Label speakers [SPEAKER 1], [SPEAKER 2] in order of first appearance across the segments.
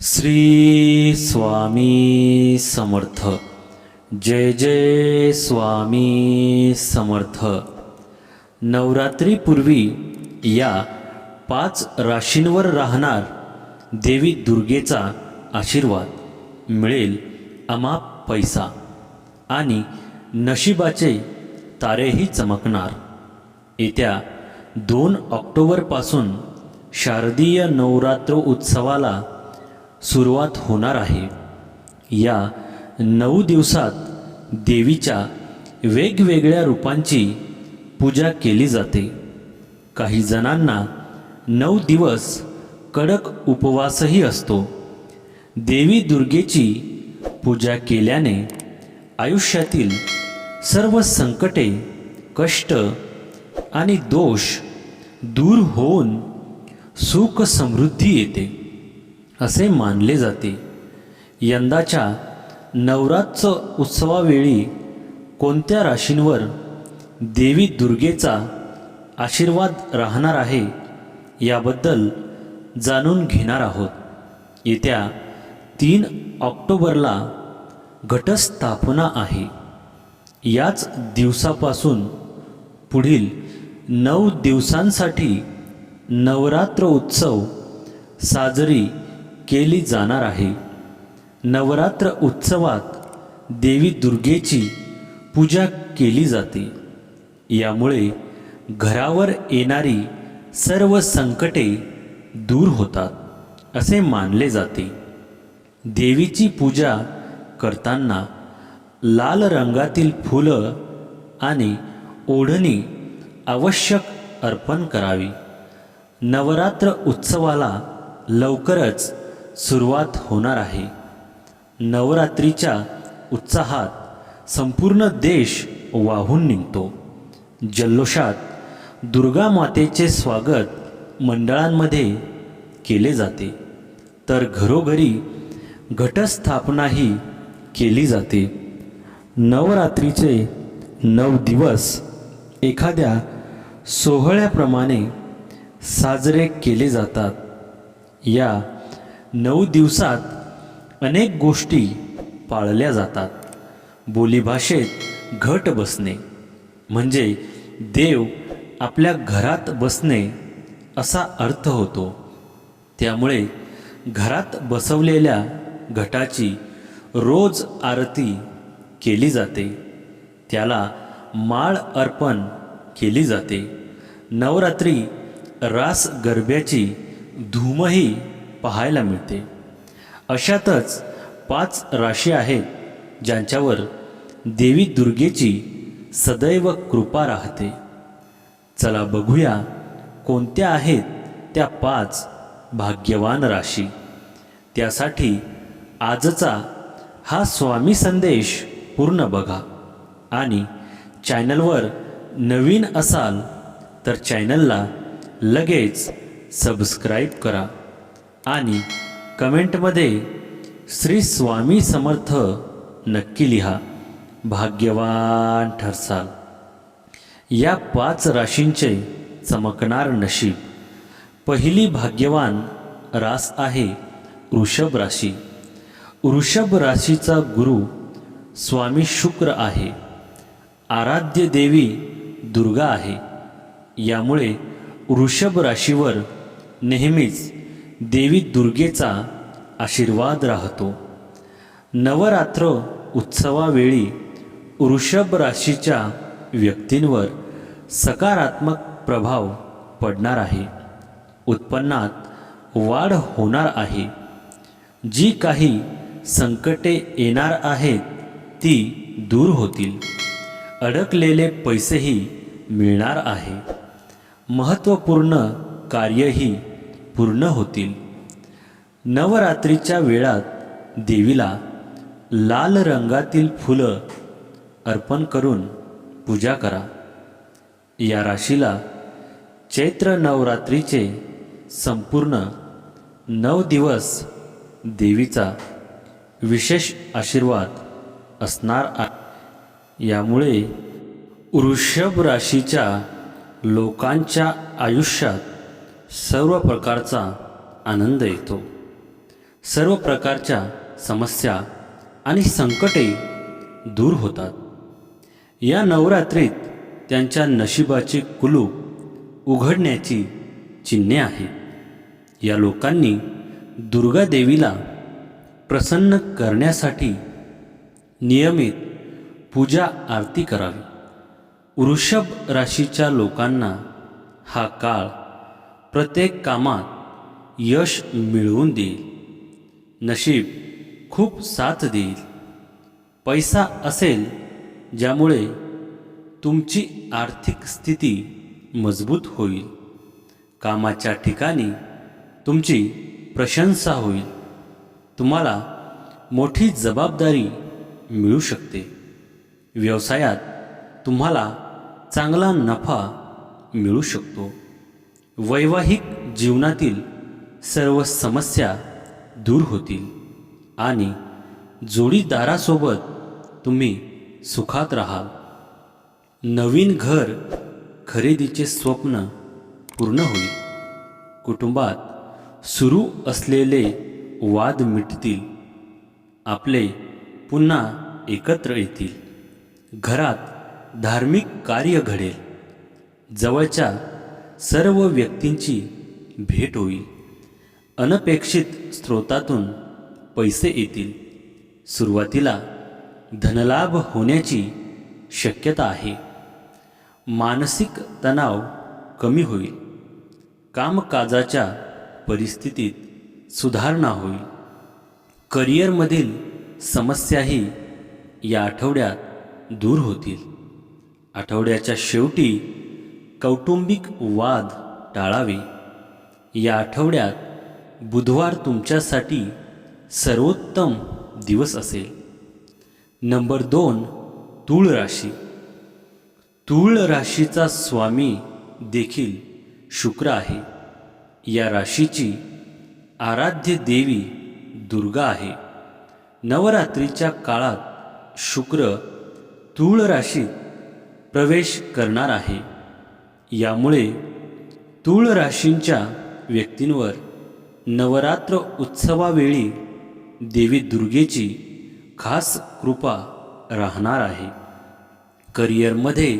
[SPEAKER 1] श्री स्वामी समर्थ. जय जय स्वामी समर्थ. नवरात्रीपूर्वी या पाच राशींवर राहणार देवी दुर्गेचा आशीर्वाद मिळेल अमाप पैसा आणि नशिबाचे तारेही चमकणार. येत्या दोन ऑक्टोबरपासून शारदीय नवरात्र उत्सवाला सुरुवात होणार आहे. या नऊ दिवसात देवीच्या वेगवेगळ्या रूपांची पूजा केली जाते. काही जणांना नऊ दिवस कडक उपवासही असतो. देवी दुर्गेची पूजा केल्याने आयुष्यातील सर्व संकटे कष्ट आणि दोष दूर होऊन सुख समृद्धी येते. असे मानले जाते. यंदाच्या नवरात्र उत्सवावेळी कोणत्या राशींवर देवी दुर्गेचा आशीर्वाद राहणार आहे याबद्दल जाणून घेणार आहोत. येत्या तीन ऑक्टोबरला घटस्थापना आहे. याच दिवसापासून पुढील नऊ दिवसांसाठी नवरात्र उत्सव साजरी केली जाणार आहे. नवरात्र उत्सवात देवी दुर्गेची पूजा केली जाते. यामुळे घरावर येणारी सर्व संकटे दूर होतात असे मानले जाते. देवीची पूजा करताना लाल रंगातील फुलं आणि ओढणी आवश्यक अर्पण करावी. नवरात्र उत्सवाला लवकरच सुरुवात होणार आहे. नवरात्रीच्या उत्साहात संपूर्ण देश वाहून निघतो. जल्लोषात दुर्गा मातेचे स्वागत मंडळांमध्ये केले जाते. तर घरोघरी घटस्थापनाही केली जाते. नवरात्रीचे नऊ दिवस एखाद्या सोहळ्याप्रमाणे साजरे केले जातात. या नऊ दिवसात अनेक गोष्टी पाळल्या जातात. बोलीभाषेत घट बसणे म्हणजे देव आपल्या घरात बसणे असा अर्थ होतो. त्यामुळे घरात बसवलेल्या घटाची रोज आरती केली जाते. त्याला माळ अर्पण केली जाते. नवरात्री रास गरब्याची धूमही पाहायला मिळते. अशातच पाच राशी आहेत ज्यांच्यावर देवी दुर्गेची सदैव कृपा राहते. चला बघूया कोणत्या आहेत त्या पाच भाग्यवान राशी. त्यासाठी आजचा हा स्वामी संदेश पूर्ण बघा आणि चॅनलवर नवीन असाल तर चॅनलला लगेच सबस्क्राईब करा. आणि कमेंटमध्ये श्री स्वामी समर्थ नक्की लिहा. भाग्यवान ठरसाल. या पाच राशींचे चमकणार नशीब. पहिली भाग्यवान रास आहे वृषभ राशी. वृषभ राशीचा गुरु स्वामी शुक्र आहे. आराध्य देवी दुर्गा आहे. यामुळे वृषभ राशीवर नेहमीच देवी दुर्गेचा आशीर्वाद राहतो. नवरात्र उत्सवावेळी वृषभ राशीच्या व्यक्तींवर सकारात्मक प्रभाव पडणार आहे. उत्पन्नात वाढ होणार आहे. जी काही संकटे येणार आहेत ती दूर होतील. अडकलेले पैसेही मिळणार आहे. महत्त्वपूर्ण कार्यही पूर्ण होतील. नवरात्रीच्या वेळात देवीला लाल रंगातील फुलं अर्पण करून पूजा करा. या राशीला चैत्र नवरात्रीचे संपूर्ण नऊ दिवस देवीचा विशेष आशीर्वाद असणार आहे. यामुळे वृषभ राशीच्या लोकांच्या आयुष्यात सर्व प्रकारचा आनंद येतो. सर्व प्रकारच्या समस्या आणि संकटे दूर होतात. या नवरात्रीत त्यांच्या नशिबाचे कुलूप उघडण्याची चिन्हे आहेत. या लोकांनी दुर्गा देवीला प्रसन्न करण्यासाठी नियमित पूजा आरती करावी. वृषभ राशीच्या लोकांना हा काळ प्रत्येक कामात यश मिळवून देईल. नशीब खूप साथ देईल. पैसा असेल ज्यामुळे तुमची आर्थिक स्थिती मजबूत होईल. कामाच्या ठिकाणी तुमची प्रशंसा होईल. तुम्हाला मोठी जबाबदारी मिळू शकते. व्यवसायात तुम्हाला चांगला नफा मिळू शकतो. वैवाहिक जीवनातील सर्व समस्या दूर होतील आणि जोडीदारासोबत तुम्ही सुखात राहाल. नवीन घर खरेदीचे स्वप्न पूर्ण होईल. कुटुंबात सुरू असलेले वाद मिटतील. आपले पुन्हा एकत्र येतील. घरात धार्मिक कार्य घडेल. जवळच्या सर्व व्यक्तींची भेट होईल. अनपेक्षित स्रोतातून पैसे येतील. सुरुवातीला धनलाभ होण्याची शक्यता आहे. मानसिक तणाव कमी होईल. कामकाजाच्या परिस्थितीत सुधारणा होईल. करिअरमधील समस्याही या आठवड्यात दूर होतील. आठवड्याच्या शेवटी कौटुंबिक वाद टाळावे. या आठवड्यात बुधवार तुमच्यासाठी सर्वोत्तम दिवस असेल. नंबर दोन तूळ राशी. तूळ राशीचा स्वामी देखील शुक्र आहे. या राशीची आराध्य देवी दुर्गा आहे. नवरात्रीच्या काळात शुक्र तूळ राशीत प्रवेश करणार आहे. यामुळे तूळ राशींच्या व्यक्तींवर नवरात्र उत्सवावेळी देवी दुर्गेची खास कृपा राहणार आहे. करिअरमध्ये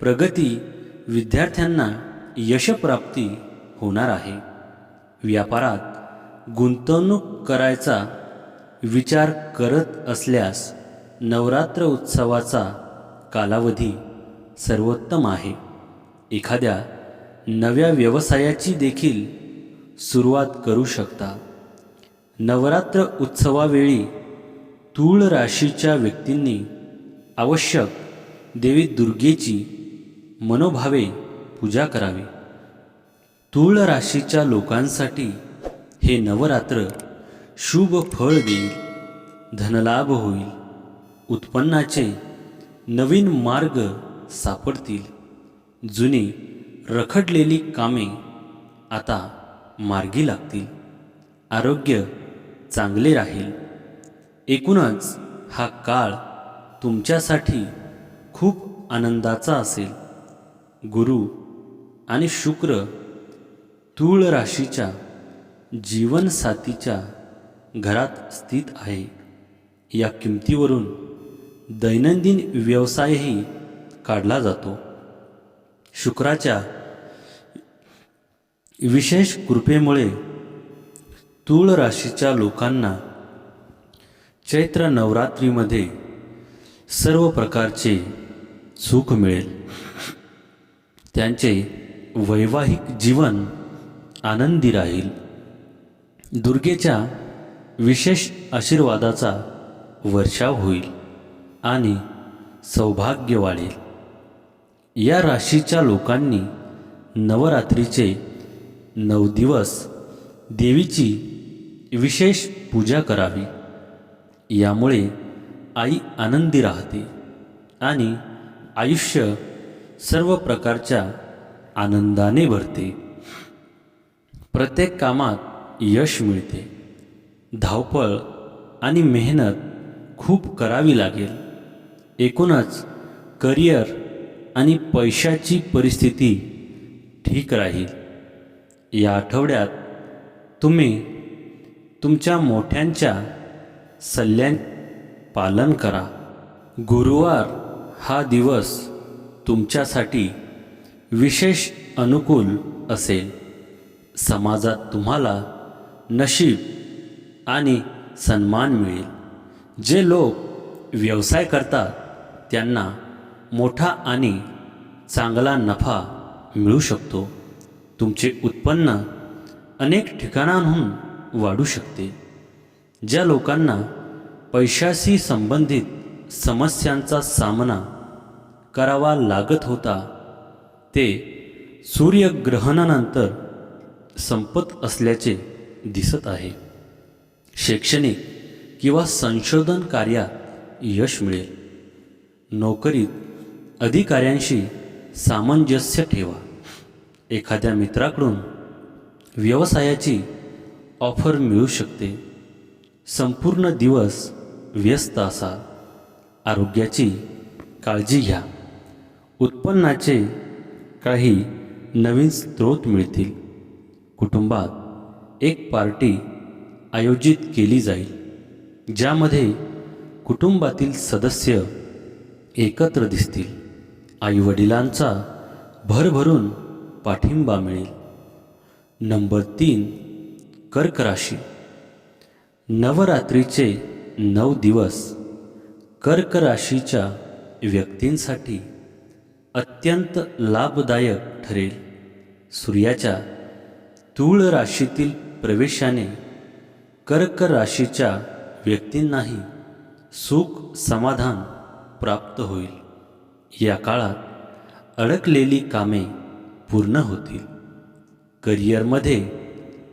[SPEAKER 1] प्रगती विद्यार्थ्यांना यशप्राप्ती होणार आहे. व्यापारात गुंतवणूक करायचा विचार करत असल्यास नवरात्र उत्सवाचा कालावधी सर्वोत्तम आहे. एखाद्या नव्या व्यवसायाची देखील सुरुवात करू शकता. नवरात्र उत्सवावेळी तूळ राशीच्या व्यक्तींनी आवश्यक देवी दुर्गेची मनोभावे पूजा करावी. तूळ राशीच्या लोकांसाठी हे नवरात्र शुभ फळ देईल धनलाभ होईल उत्पन्नाचे नवीन मार्ग सापडतील. जुनी रखडलेली कामे आता मार्गी लागतील. आरोग्य चांगले राहील. एकूणच हा काळ तुमच्यासाठी खूप आनंदाचा असेल. गुरु आणि शुक्र तूळ राशीच्या जीवनसाथीच्या घरात स्थित आहे. या किमतीवरून दैनंदिन व्यवसायही काढला जातो. शुक्राच्या विशेष कृपेमुळे तूळ राशीच्या लोकांना चैत्र नवरात्रीमध्ये सर्व प्रकारचे सुख मिळेल. त्यांचे वैवाहिक जीवन आनंदी राहील. दुर्गेच्या विशेष आशीर्वादाचा वर्षाव होईल आणि सौभाग्य वाढेल. या राशीच्या लोकांनी नवरात्रीचे नऊ दिवस देवीची विशेष पूजा करावी. यामुळे आई आनंदी राहते आणि आयुष्य सर्व प्रकारच्या आनंदाने भरते. प्रत्येक कामात यश मिळते. धावपळ आणि मेहनत खूप करावी लागेल. एकूणच करिअर आणि पैशाची परिस्थिती ठीक राहील. या आठवड्यात तुम्ही तुमच्या मोठ्यांच्या सल्ल्यां पालन करा. गुरुवार हा दिवस तुमच्यासाठी विशेष अनुकूल असेल. समाजात तुम्हाला नशीब आणि सन्मान मिळेल. जे लोक व्यवसाय करतात त्यांना मोठा आणि चांगला नफा मिळू शकतो. तुमचे उत्पन्न अनेक ठिकाणांहून वाढू शकते. ज्या लोकांना पैशाशी संबंधित समस्यांचा सामना करावा लागत होता ते सूर्यग्रहणानंतर संपत असल्याचे दिसत आहे. शैक्षणिक किंवा संशोधन कार्यात यश मिळेल. नोकरीत अधिकाऱ्यांशी सामंजस्य ठेवा. एखाद्या मित्राकडून व्यवसायाची ऑफर मिळू शकते. संपूर्ण दिवस व्यस्त असा. आरोग्याची काळजी घ्या. उत्पन्नाचे काही नवीन स्रोत मिळतील. कुटुंबात एक पार्टी आयोजित केली जाईल ज्यामध्ये कुटुंबातील सदस्य एकत्र दिसतील. आईवडिलांचा भरभरून पाठिंबा मिळेल. नंबर तीन कर्क राशी. नवरात्रीचे नऊ दिवस कर्क राशीच्या व्यक्तींसाठी अत्यंत लाभदायक ठरेल. सूर्याच्या तूळ राशीतील प्रवेशाने कर्क राशीच्या व्यक्तींनाही सुख समाधान प्राप्त होईल. या काळात अडकलेली कामे पूर्ण होतील. करिअरमध्ये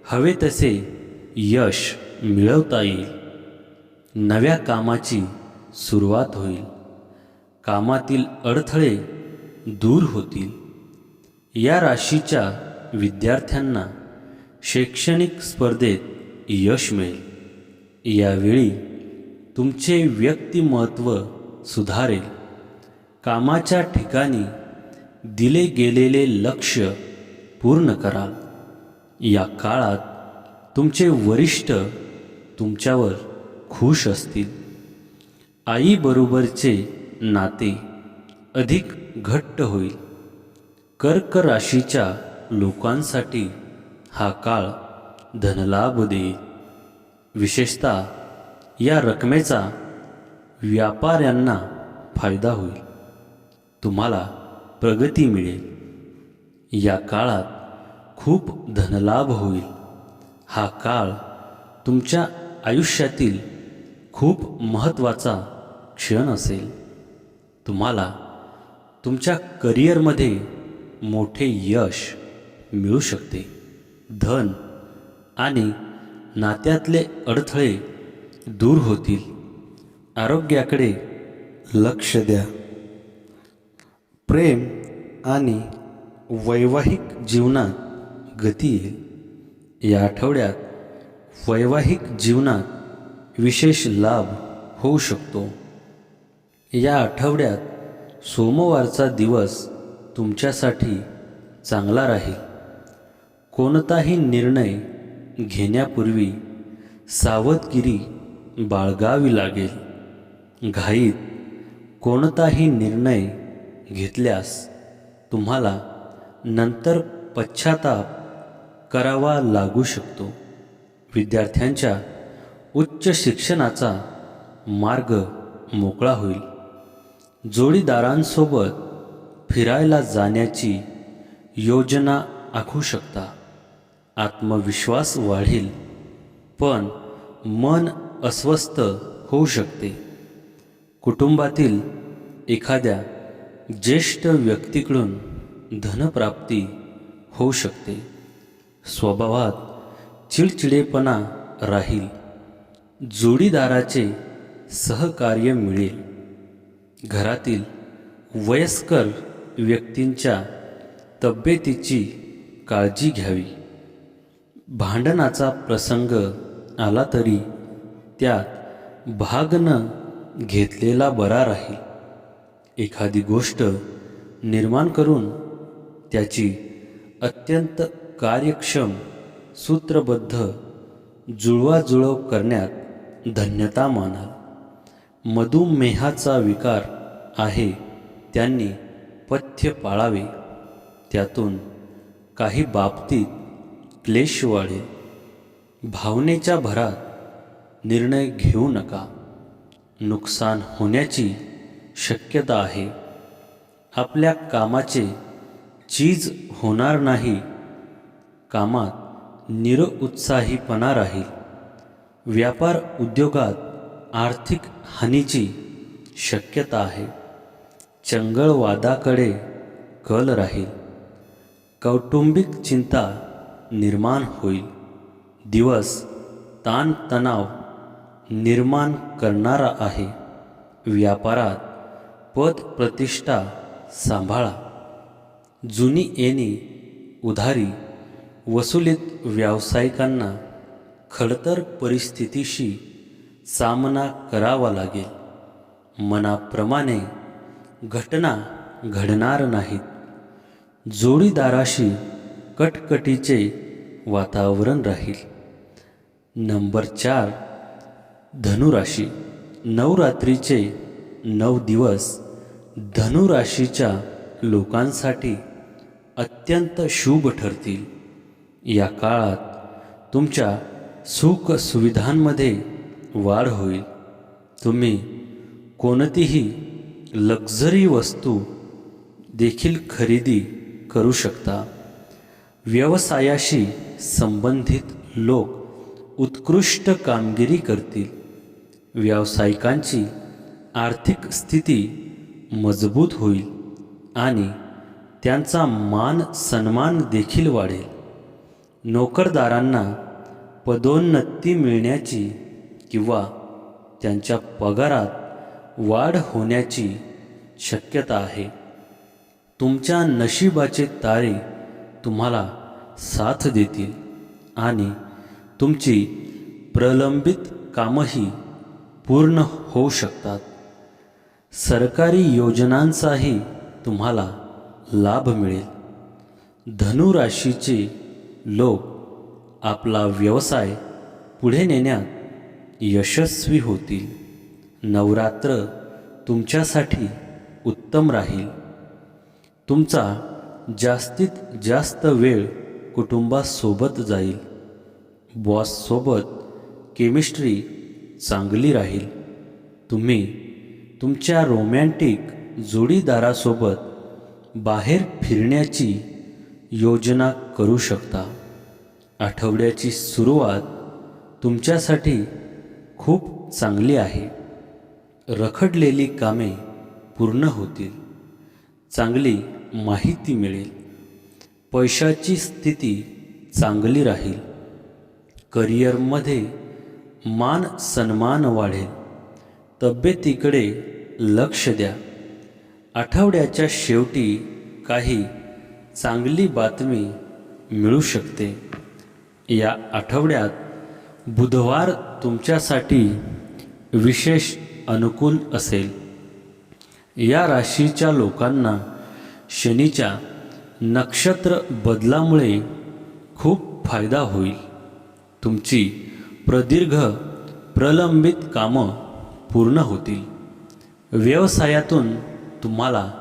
[SPEAKER 1] हवे तसे यश मिळवता येईल. नव्या कामाची सुरुवात होईल. कामातील अडथळे दूर होतील. या राशीच्या विद्यार्थ्यांना शैक्षणिक स्पर्धेत यश मिळेल. यावेळी तुमचे व्यक्तिमत्व सुधारेल. कामाच्या ठिकाणी दिले गेलेले लक्ष पूर्ण करा. या काळात तुमचे वरिष्ठ तुमच्यावर खुश असतील. आईबरोबरचे नाते अधिक घट्ट होईल. कर्क राशीच्या लोकांसाठी हा काळ धनलाभ देईल. विशेषतः या रकमेचा व्यापाऱ्यांना फायदा होईल. तुम्हाला प्रगती मिळेल. या काळात खूप धनलाभ होईल. हा काळ तुमच्या आयुष्यातील खूप महत्त्वाचा क्षण असेल. तुम्हाला तुमच्या करिअरमध्ये मोठे यश मिळू शकते. धन आणि नात्यातले अडथळे दूर होतील. आरोग्याकडे लक्ष द्या. प्रेम आणि वैवाहिक जीवनात गती येईल या आठवड्यात वैवाहिक जीवनात विशेष लाभ होऊ शकतो. या आठवड्यात सोमवारचा दिवस तुमच्यासाठी चांगला राहील. कोणताही निर्णय घेण्यापूर्वी सावधगिरी बाळगावी लागेल. घाईत कोणताही निर्णय घेतल्यास तुम्हाला नंतर पश्चाताप करावा लागू शकतो. विद्यार्थ्यांच्या उच्च शिक्षणाचा मार्ग मोकळा होईल. जोडीदारांसोबत फिरायला जाण्याची योजना आखू शकता. आत्मविश्वास वाढेल पण मन अस्वस्थ होऊ शकते. कुटुंबातील एखाद्या ज्येष्ठ व्यक्तीकडून धनप्राप्ती होऊ शकते. स्वभावात चिडचिडेपणा राहील. जोडीदाराचे सहकार्य मिळेल. घरातील वयस्कर व्यक्तींच्या तब्येतीची काळजी घ्यावी. भांडणाचा प्रसंग आला तरी त्यात भाग न घेतलेला बरा राहील. एखादी गोष्ट निर्माण करून त्याची अत्यंत कार्यक्षम सूत्रबद्ध जुळवाजुळव करण्यात धन्यता मानाल. मधुमेहाचा विकार आहे त्यांनी पथ्य पाळावे. त्यातून काही बाबतीत क्लेश वाढेल. भावनेच्या भरात निर्णय घेऊ नका. नुकसान होण्याची शक्यता आहे. आपल्या कामाचे चीज होणार नाही. कामात निरउत्साहीपणा राहील. व्यापार उद्योगात आर्थिक हानीची शक्यता आहे. चंगळवादाकडे कल राहील. कौटुंबिक चिंता निर्माण होईल. दिवस ताणतणाव निर्माण करणारा आहे. व्यापारात पद प्रतिष्ठा सांभाळा. जुनी येणी उधारी वसुलीत व्यावसायिकांना खडतर परिस्थितीशी सामना करावा लागेल. मनाप्रमाणे घटना घडणार नाहीत. जोडीदाराशी कटकटीचे वातावरण राहील. नंबर चार धनुराशी. नवरात्रीचे नऊ दिवस धनुराशीच्या लोकांसाठी अत्यंत शुभ ठरतील. या काळात तुमच्या सुख सुविधांमध्ये वाढ होईल. तुम्ही कोणतीही लक्झरी वस्तू देखील खरेदी करू शकता. व्यवसायाशी संबंधित लोक उत्कृष्ट कामगिरी करतील. व्यावसायिकांची आर्थिक स्थिती मजबूत होईल आणि त्यांचा मान सन्मान देखील वाढेल. नोकरदारांना पदोन्नती मिळण्याची किंवा त्यांच्या पगारात वाढ होण्याची शक्यता आहे. तुमच्या नशिबाचे तारे तुम्हाला साथ देतील आणि तुमची प्रलंबित कामंही पूर्ण होऊ शकतात. सरकारी योजनांचाही तुम्हाला लाभ मिळेल. धनुराशीचे लोक आपला व्यवसाय पुढे नेण्यात यशस्वी होतील. नवरात्र तुमच्यासाठी उत्तम राहील. तुमचा जास्तीत जास्त वेळ कुटुंबासोबत जाईल. बॉससोबत केमिस्ट्री चांगली राहील. तुम्ही तुमच्या रोमॅन्टिक जोडीदारासोबत बाहेर फिरण्याची योजना करू शकता. आठवड्याची सुरुवात तुमच्यासाठी खूप चांगली आहे. रखडलेली कामे पूर्ण होतील. चांगली माहिती मिळेल. पैशाची स्थिती चांगली राहील. करिअरमध्ये मान सन्मान वाढेल. तब्येतीकडे लक्ष द्या. आठवड्याच्या शेवटी काही चांगली बातमी मिळू शकते. या आठवड्यात बुधवार तुमच्यासाठी विशेष अनुकूल असेल. या राशीच्या लोकांना शनीच्या नक्षत्र बदलामुळे खूप फायदा होईल. तुमची प्रदीर्घ प्रलंबित कामं पूर्ण होतील. व्यवसायातून तुम्हाला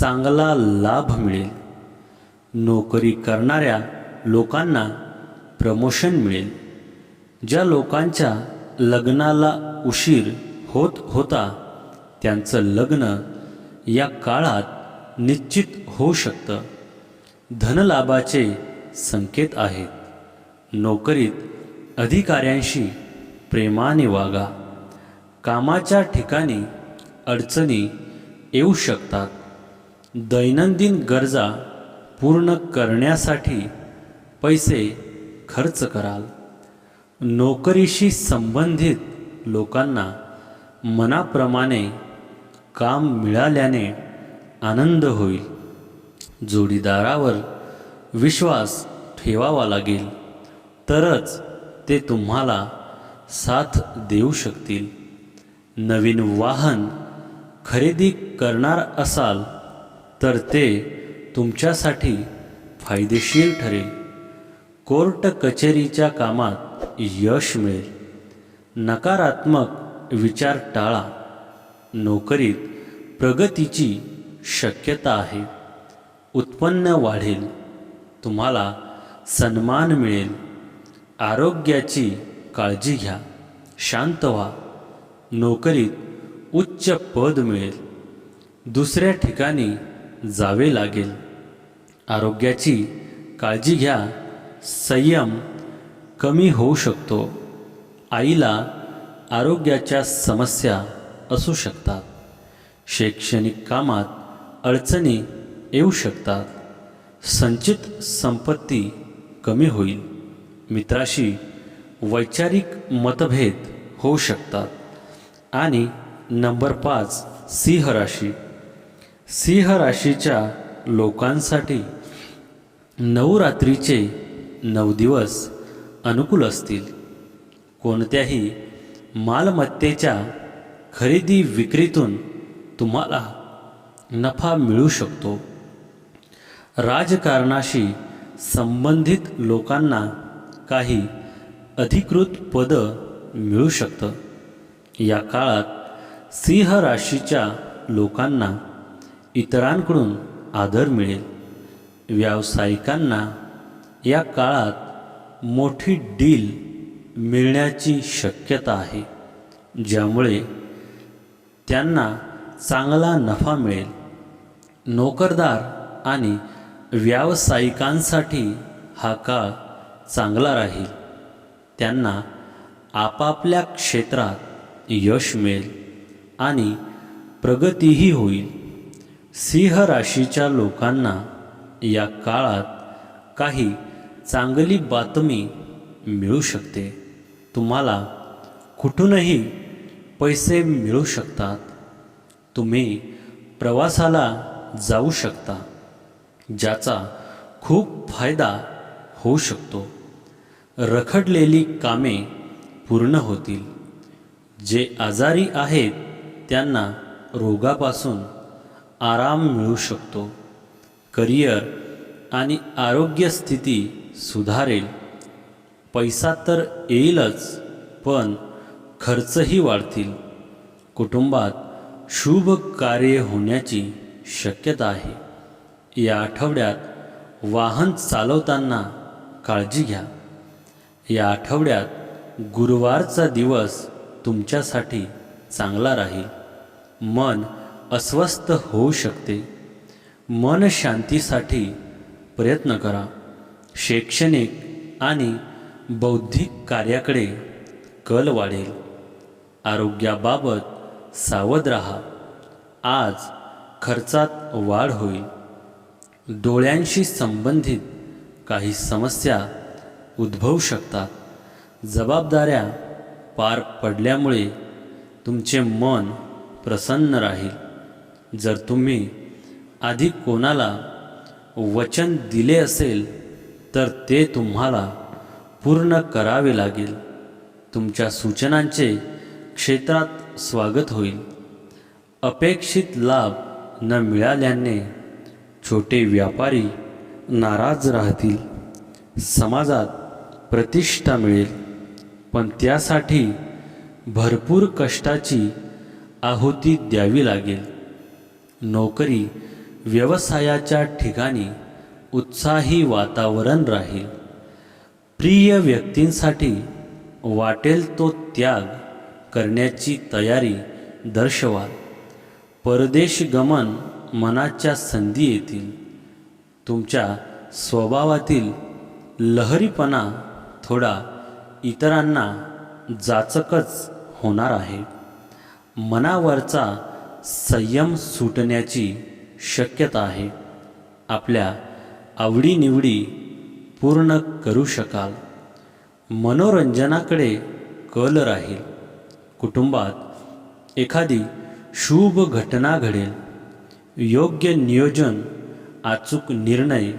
[SPEAKER 1] चांगला लाभ मिळेल. नोकरी करणाऱ्या लोकांना प्रमोशन मिळेल. ज्या लोकांच्या लग्नाला उशीर होत होता त्यांचं लग्न या काळात निश्चित होऊ शकतं. धनलाभाचे संकेत आहेत. नोकरीत अधिकाऱ्यांशी प्रेमाने वागा. कामाच्या ठिकाणी अडचणी येऊ शकतात. दैनंदिन गरजा पूर्ण करण्यासाठी पैसे खर्च कराल. नोकरीशी संबंधित लोकांना मनाप्रमाणे काम मिळाल्याने आनंद होईल. जोडीदारावर विश्वास ठेवावा लागेल. तरच ते तुम्हाला साथ देऊ शकतील. नवीन वाहन खरेदी करणार असाल तर ते तुमच्यासाठी फायदेशीर ठरेल. कोर्ट कचेरीच्या कामात यश मिळेल. नकारात्मक विचार टाळा. नोकरीत प्रगतीची शक्यता आहे. उत्पन्न वाढेल. तुम्हाला सन्मान मिळेल. आरोग्याची काळजी घ्या. शांत व्हा. नोकरीत उच्च पद मिळेल. दुसऱ्या ठिकाणी जावे लागेल. आरोग्याची काळजी घ्या. संयम कमी होऊ शकतो. आईला आरोग्याच्या समस्या असू शकतात. शैक्षणिक कामात अडचणी येऊ शकतात. संचित संपत्ती कमी होईल. मित्राशी वैचारिक मतभेद होऊ शकतात. आणि नंबर पाच सिंह राशी. सिंह राशीच्या लोकांसाठी नवरात्रीचे नऊ दिवस अनुकूल असतील. कोणत्याही मालमत्तेच्या खरेदी विक्रीतून तुम्हाला नफा मिळू शकतो. राजकारणाशी संबंधित लोकांना काही अधिकृत पदं मिळू शकतं. या काळात सिंह राशीच्या लोकांना इतरांकडून आदर मिळेल. व्यावसायिकांना या काळात मोठी डील मिळण्याची शक्यता आहे ज्यामुळे त्यांना चांगला नफा मिळेल. नोकरदार आणि व्यावसायिकांसाठी हा काळ चांगला राहील. त्यांना आपापल्या क्षेत्रात यश मिळेल आणि प्रगतीही होईल. सिंह राशीच्या लोकांना या काळात काही चांगली बातमी मिळू शकते. तुम्हाला कुठूनही पैसे मिळू शकतात. तुम्ही प्रवासाला जाऊ शकता ज्याचा खूप फायदा होऊ शकतो. रखडलेली कामे पूर्ण होतील. जे आजारी आहेत त्यांना रोगापासून आराम मिळू शकतो. करिअर आणि आरोग्य स्थिती सुधारेल. पैसा तर येईलच पण खर्चही वाढतील. कुटुंबात शुभ कार्य होण्याची शक्यता आहे. या आठवड्यात वाहन चालवताना काळजी घ्या. या आठवड्यात गुरुवारचा दिवस तुमच्यासाठी चांगला राहील. मन अस्वस्थ होऊ शकते. मन शांतीसाठी प्रयत्न करा. शैक्षणिक आणि बौद्धिक कार्याकडे कल वाढेल. आरोग्याबाबत सावध राहा. आज खर्चात वाढ होईल. डोळ्यांशी संबंधित काही समस्या उद्भवू शकतात. जबाबदाऱ्या पार पडल्यामुळे तुमचे मन प्रसन्न राहील. जर तुम्ही आधी कोणाला वचन दिले असेल तर ते तुम्हाला पूर्ण करावे लागेल. तुमच्या सूचनांचे क्षेत्रात स्वागत होईल. अपेक्षित लाभ न मिळाल्याने छोटे व्यापारी नाराज राहतील. समाजात प्रतिष्ठा मिळेल. पण त्यासाठी भरपूर कष्टाची आहुती द्यावी लागेल. नोकरी व्यवसायाच्या ठिकाणी उत्साही वातावरण राहील. प्रिय व्यक्तींसाठी वाटेल तो त्याग करण्याची तयारी दर्शवाल परदेश गमन मनाच्या संधी येतील. तुमच्या स्वभावातील लहरीपणा थोडा इतरांना जाचकच होणार आहे. मनावरचा संयम सुटण्याची शक्यता आहे. आपल्या आवडीनिवडी पूर्ण करू शकाल. मनोरंजनाकडे कल राहील. कुटुंबात एखादी शुभ घटना घडेल. योग्य नियोजन अचूक निर्णय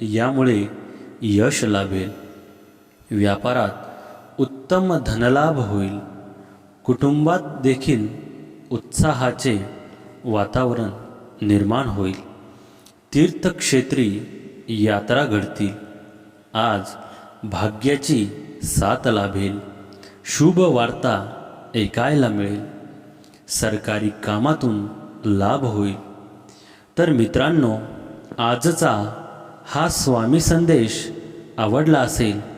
[SPEAKER 1] यामुळे यश लाभेल. व्यापारात उत्तम धनलाभ होईल. कुटुंबात देखील उत्साहाचे वातावरण निर्माण होईल. तीर्थक्षेत्री यात्रा घडतील. आज भाग्याची साथ लाभेल. शुभ वार्ता ऐकायला मिळेल. सरकारी कामातून लाभ होईल. तर मित्रांनो आजचा हा स्वामी संदेश आवडला असेल